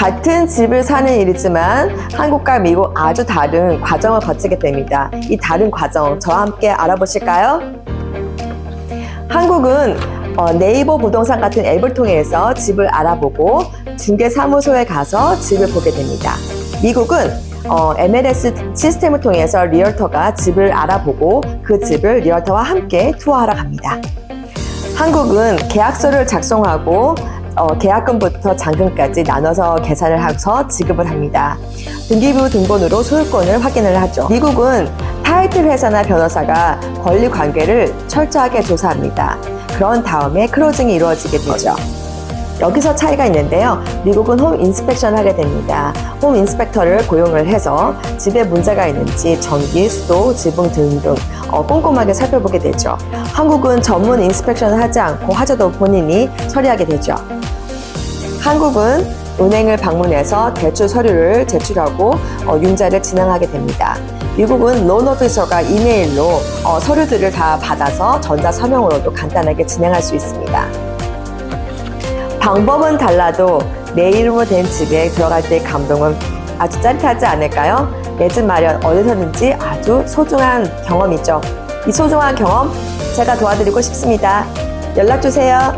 같은 집을 사는 일이지만 한국과 미국 아주 다른 과정을 거치게 됩니다. 이 다른 과정 저와 함께 알아보실까요? 한국은 어, 네이버 부동산 같은 앱을 통해서 집을 알아보고 중개사무소에 가서 집을 보게 됩니다. 미국은 어, MLS 시스템을 통해서 리얼터가 집을 알아보고 그 집을 리얼터와 함께 투어하러 갑니다. 한국은 계약서를 작성하고 어, 계약금부터 잔금까지 나눠서 계산을 해서 지급을 합니다. 등기부 등본으로 소유권을 확인을 하죠. 미국은 타이틀 회사나 변호사가 권리 관계를 철저하게 조사합니다. 그런 다음에 클로징이 이루어지게 되죠. 여기서 차이가 있는데요. 미국은 홈 인스펙션을 하게 됩니다. 홈 인스펙터를 고용을 해서 집에 문제가 있는지 전기, 수도, 지붕 등등 어, 꼼꼼하게 살펴보게 되죠. 한국은 전문 인스펙션을 하지 않고 하자도 본인이 처리하게 되죠. 한국은 은행을 방문해서 대출 서류를 제출하고 어, 융자를 진행하게 됩니다. 미국은 론 오피서가 이메일로 어, 서류들을 다 받아서 전자 서명으로도 간단하게 진행할 수 있습니다. 방법은 달라도 내 이름으로 된 집에 들어갈 때의 감동은 아주 짜릿하지 않을까요? 내 집 마련 어디서든지 아주 소중한 경험이죠. 이 소중한 경험 제가 도와드리고 싶습니다. 연락 주세요.